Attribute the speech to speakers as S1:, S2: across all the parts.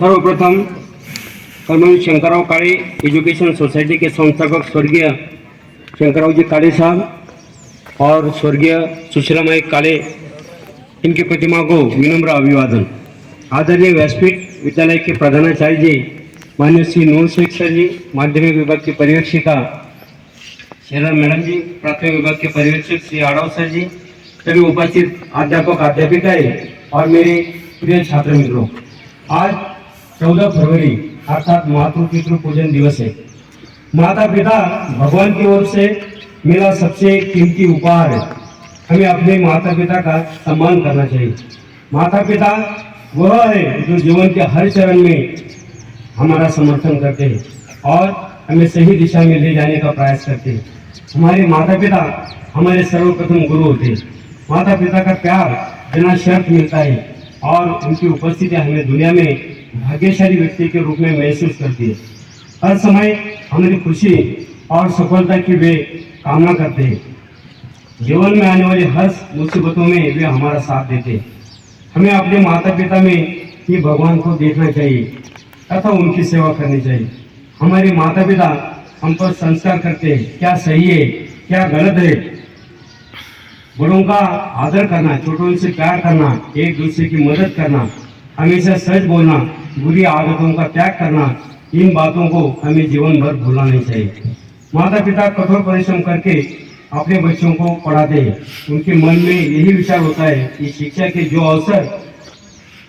S1: सर्वप्रथम Karmaveer Shankarrao Kale education society के संस्थापक स्वर्गीय शंकरराव जी काले साहब और स्वर्गीय सुशीलामाई काले इनकी प्रतिमा को विनम्र अभिवादन। आदरणीय व्यासपीठ विद्यालय के प्रधानाचार्य जी मान्य श्री नूर शेख सर जी, माध्यमिक विभाग की पर्यवेक्षिका शेरा मैडम जी, प्राथमिक विभाग के पर्यवेक्षक श्री आड़व सर जी, सभी उपस्थित अध्यापक, अध्यापिकाएँ और मेरे प्रिय छात्र मित्रों आज चौदह फरवरी, अर्थात मातृ पितृ पूजन दिवस है। माता पिता भगवान की ओर से मेरा सबसे कीमती उपहार है। हमें अपने माता पिता का सम्मान करना चाहिए। माता पिता, वह है जो जीवन के हर चरण में हमारा समर्थन करते हैं और हमें सही दिशा में ले जाने का प्रयास करते हैं। हमारे माता पिता हमारे सर्वप्रथम गुरु होते हैं। माता पिता का प्यार बिना शर्त मिलता है और उनकी उपस्थिति हमें दुनिया में भाग्यशाली व्यक्ति के रूप में महसूस करती है। हर समय हमारी खुशी और सफलता की वे कामना करते हैं। जीवन में आने वाली हर मुसीबतों में वे हमारा साथ देते हैं। हमें अपने माता पिता में ही भगवान को देखना चाहिए तथा उनकी सेवा करनी चाहिए। हमारे माता पिता हम पर संस्कार करते हैं। क्या सही है? क्या गलत है? बड़ों का आदर करना, छोटों से प्यार करना, एक दूसरे की मदद करना, हमेशा सच बोलना बुरी आदतों का त्याग करना इन बातों को हमें जीवन भर भूलना नहीं चाहिए। माता पिता कठोर परिश्रम करके अपने बच्चों को पढ़ाते हैं। उनके मन में यही विचार होता है कि शिक्षा के जो अवसर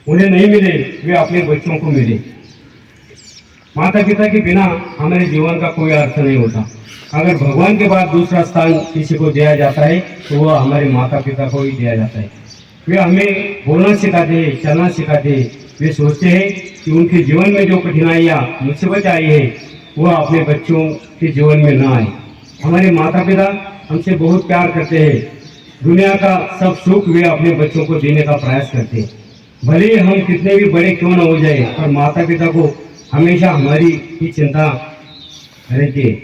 S1: उन्हें नहीं मिले, वे अपने बच्चों को मिले। माता पिता के बिना हमारे जीवन का कोई अर्थ नहीं होता। अगर भगवान के बाद दूसरा स्थान किसी को दिया जाता है तो वह हमारे माता पिता को ही दिया जाता है। वे हमें बोलना सिखाते हैं, चलना सिखाते हैं। वे सोचते हैं कि उनके जीवन में जो कठिनाइयाँ मुसीबत आई है वह अपने बच्चों के जीवन में न आए। हमारे माता पिता हमसे बहुत प्यार करते हैं। दुनिया का सब सुख वे अपने बच्चों को देने का प्रयास करते हैं। भले ही हम कितने भी बड़े क्यों न हो जाए, पर माता पिता को हमेशा हमारी ही चिंता रहती है।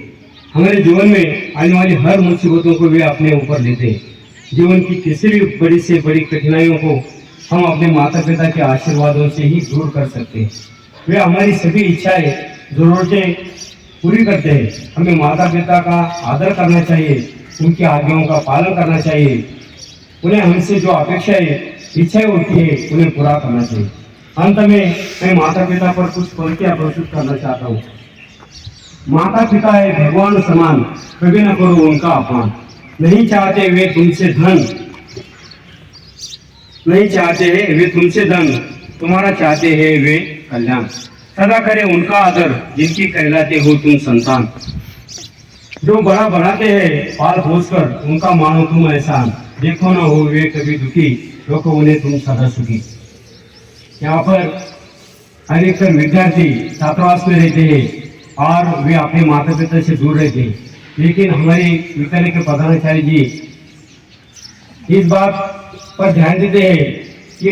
S1: हमारे जीवन में आने वाली हर मुसीबतों को वे अपने ऊपर लेते हैं। जीवन की किसी भी बड़ी से बड़ी कठिनाइयों को हम अपने माता पिता के आशीर्वादों से ही दूर कर सकते हैं। वे हमारी सभी इच्छाएँ, जरूरतें पूरी करते हैं। हमें माता पिता का आदर करना चाहिए, उनकी आज्ञाओं का पालन करना चाहिए। उन्हें हमसे जो अपेक्षाएँ, इच्छाएँ होती है, उन्हें पूरा करना चाहिए। अंत में मैं माता पिता पर कुछ पंक्तियाँ प्रस्तुत करना चाहता हूँ। माता पिता है भगवान समान, कभी न करो उनका अपमान। नहीं चाहते वे तुमसे धन नहीं चाहते हैं, वे तुमसे धन, तुम्हारा चाहते हैं वे कल्याण। सदा करे उनका आदर, जिनकी कहलाते हो तुम संतान। जो बड़ा बढ़ाते हैं, पाल पोस कर उनका मानो तुम एहसान। देखो ना हो वे कभी दुखी रोको उन्हें तुम सदा सुखी। यहाँ पर अधिकतर विद्यार्थी छात्रावास में रहते हैं, और वे अपने माता पिता से दूर रहते हैं। लेकिन हमारे विद्यालय के प्रधानाचार्य जी, इस बात पर ध्यान देते हैं कि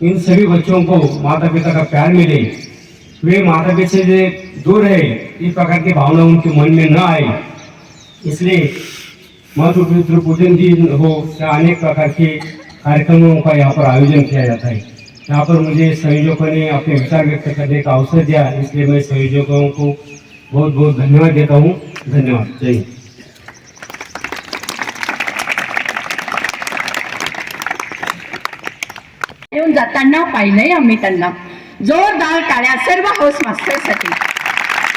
S1: इन, सभी बच्चों को माता पिता का प्यार मिले। वे माता पिता से दूर रहे इस प्रकार की भावना उनके मन में न आए। इसलिए मातृ पितृ पूजन दिन हो या अनेक प्रकार के कार्यक्रमों का यहाँ पर आयोजन किया जाता है। यहाँ पर मुझे संयोजकों ने अपने विचार व्यक्त करने का अवसर दिया इसलिए मैं संयोजकों को बहुत बहुत धन्यवाद देता हूँ। धन्यवाद। जय हिंद
S2: त्यांना पाहिलंय आम्ही त्यांना. जोरदार टाळ्या सर्व हाऊस मास्टरसाठी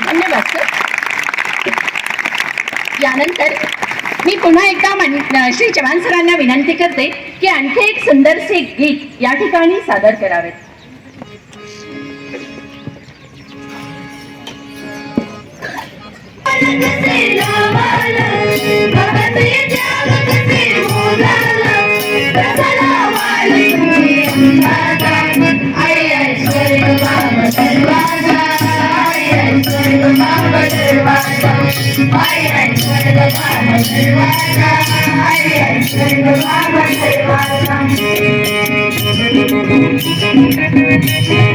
S2: धन्यवाद सर यानंतर मी पुन्हा एकदा श्री चव्हाण सरांना विनंती करते की आणखी एक सुंदरसे गीत या ठिकाणी सादर करावेत.
S3: Thank you.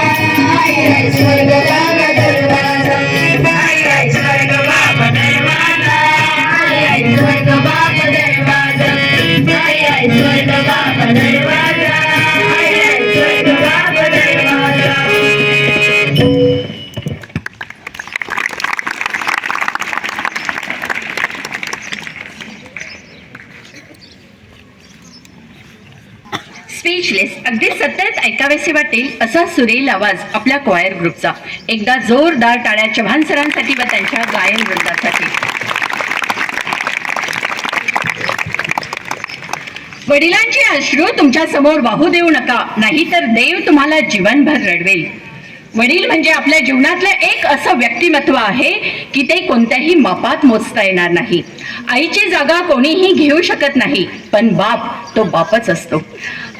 S2: ऐकावेसे वाटेल असा सुरेल आवाज आपल्या क्वायर ग्रुपचा एकदा जोरदार टाळ्या चव्हाण सरांसाठी व त्यांच्या गायन वृंदासाठी. वडिलांचे अश्रू तुमच्यासमोर वाहू देऊ नका नाहीतर देव तुम्हाला जीवनभर रडवेल. वडील म्हणजे आपल्या जीवनातलं एक असं व्यक्तिमत्व आहे की ते कोणत्याही मापात मोजता येणार नाही. आईची जागा कोणीही घेऊ शकत नाही पण बाप तो बापच असतो.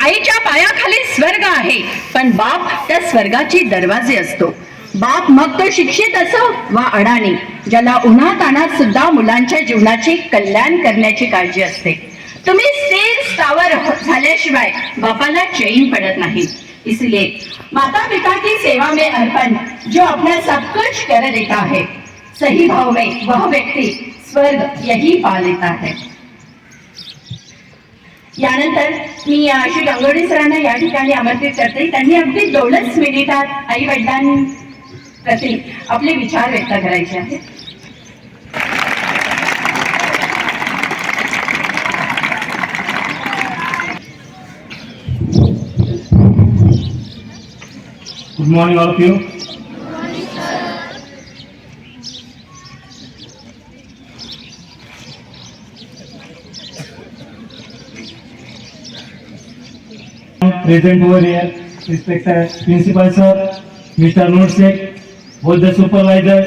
S2: आईच्या पायाखाली स्वर्ग आहे. पण बाप त्या स्वर्गाची दरवाजे असतो. बाप मग तो शिक्षित असो वा अडाणी ज्याला उन्हातानात सुद्धा मुलांच्या जीवनाचे कल्याण करण्याची काळजी असते. तुम्ही स्थिर स्थावर हो- झाल्याशिवाय बापाला चैन पडत नाही. इसलिए माता पिता की सेवा में अर्पण जो अपना सब कुछ कर देता है. सही भाव में वह व्यक्ति स्वर्ग यही पा लेता है. यानंतर मी श्री गंगोडे सरांना या ठिकाणी आमंत्रित करते. त्यांनी अगदी दोनच मिनिटात आई वडिलांप्रती आपले विचार व्यक्त करायचे आहेत.
S1: Good morning all of you
S4: present over here respected principal sir mister Noor Shaikh both the supervisor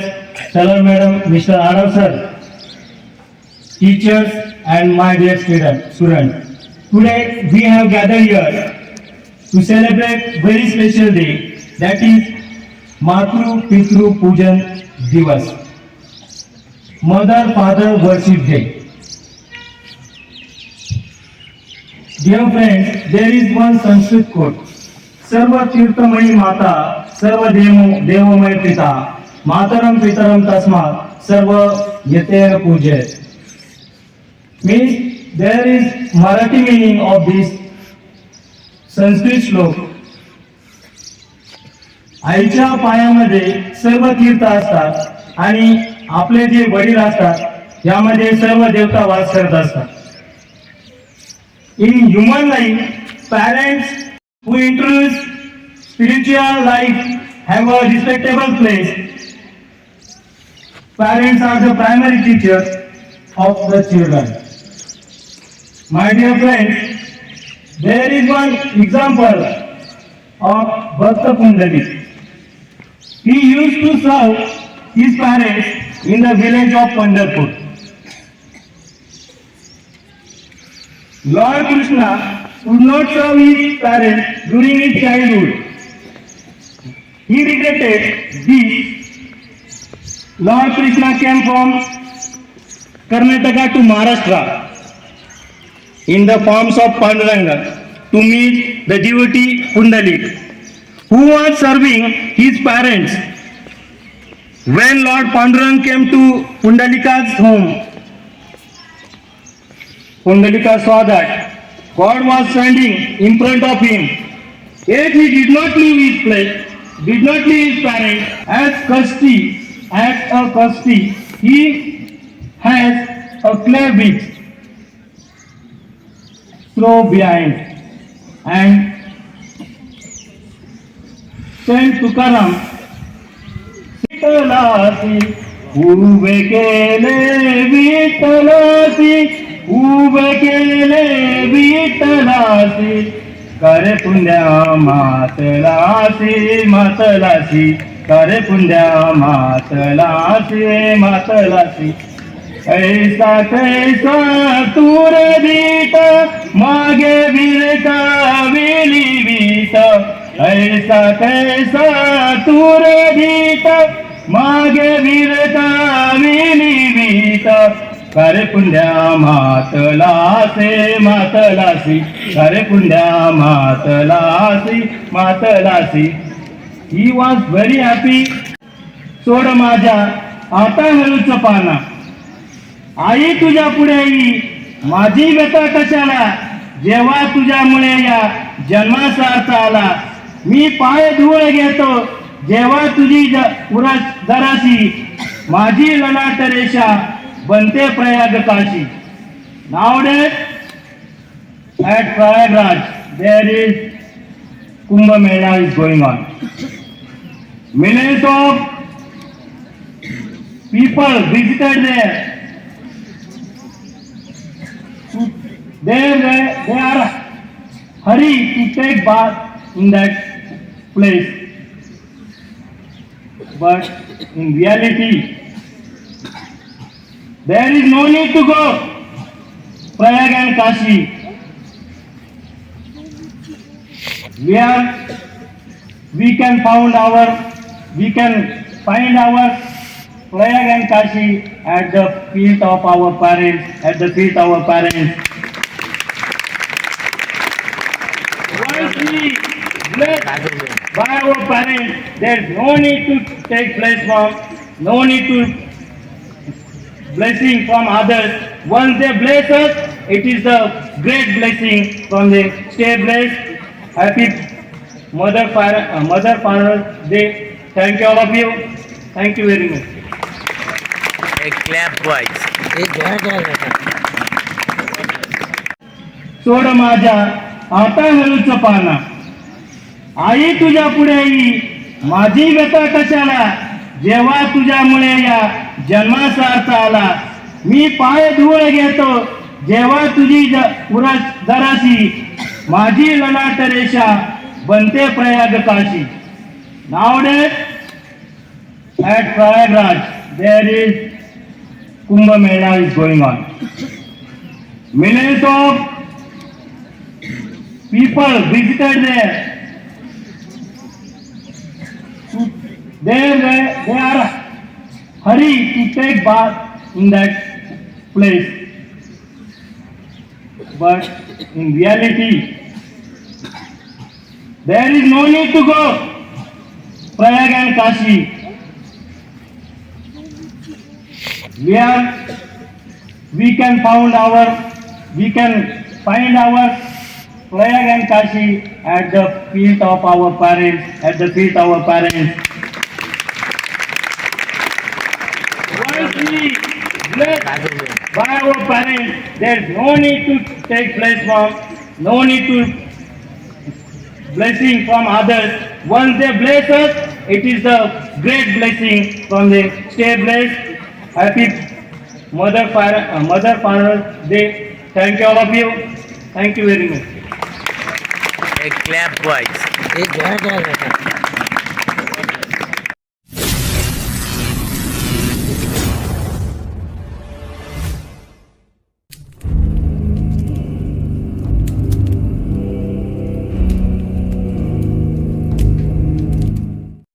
S4: सलर madam mister Aarav sir teachers and my dear student student today we have gathered here to celebrate very special day that is Matru Pitru Pujan Diwas mother father worship day dear friends, there is one Sanskrit quote सर्व तीर्थमयी माता सर्व देव देवमय पिता मातरम पितरम तस्मात सर्व यतेर पूजे means there is Marathi meaning of this Sanskrit shloka आईच्या पायामध्ये सर्व तीर्थ असतात आणि आपले जे वडील असतात यामध्ये सर्व देवता वास करत असतात In human life, parents who introduce spiritual life have a respectable place. Parents are the primary teachers of the children. My dear friends, there is one example of Bhakta Pundali. He used to serve his parents in the village of Pandharpur. Lord Krishna could not serve his parents during his childhood. He regretted this. Lord Krishna came from Karnataka to Maharashtra in the forms of Panduranga to meet the devotee Pundalik, who was serving his parents. When Lord Pandurang came to Pundalika's home, Pundalika saw that God was standing in front of him. Yet he did not leave his place, did not leave his parents. As Kasti, as a Kasti, he has a clear beak. Throw behind. and Saint Tukaram विठ्ठलासी उभे केले विठ्ठलासी उभे केले विठ्ठलासी करे पुण्या मातलासी मातलासी करे पुण्या मातलासी मातलासी ऐसा कैसा तूर बीत मागे विरता विली बीत ऐसा कैसा तूर बीत मागे विरता विली करे पुण्या मातलासे मातलासी. करे पुण्या मातलासी मातलासी. ही वॉज व्हेरी हॅपी सोड माझ्या आता हलूच पाना. आई तुझ्या पुढे येई माझी व्यथा कशाला? जेव्हा तुझ्यामुळे या जन्मासार्थ आला. मी पाय धूळ घेतो. जेव्हा तुझी ज- जराशी. माझी ललाट रेषा बनते Prayag Kashi. Nowadays at Prayagraj there is Kumbh Mela is going on millions of people visited there there they are hurry to take bath in that place but in reality there is no need to go. Prayag and Kashi. Where we can found our, we can find our Prayag and Kashi at the feet of our parents, at the feet of our parents. By our parents, there is no need to take place from, no need to blessing from others. Once they bless us, it is a great blessing from the stay blessed. Happy Mother Father, uh, Mother Father's Day. Thank you all of you. Thank you very much.
S5: A clap twice.
S4: सोड माझ्या आता हळूच पाना आई तुझ्या पुढे येई माझी व्यथा कशाला जेव्हा तुझ्यामुळे या जन्माचा अर्थ आला. मी पाय धूळ घेतो. जेव्हा तुझी ज- जराशी माझी ललाट रेषा बनते Prayag Kashi nowadays at Prayagraj there is Kumbh Mela is going on millions of people visited there. There they, they are hurry to take bath in that place. But in reality, there is no need to go. Prayag and Kashi. Where we can found our, we can find our Prayag and Kashi at the feet of our parents, at the feet of our parents. Once we blessed by our parents, there is no need to take place from, no need to blessing from others. Once they bless us, it is a great blessing from the stay blessed. Happy Mother Father, uh, Mother Father's Day. Thank you all of you. Thank you very much.
S5: A clap twice.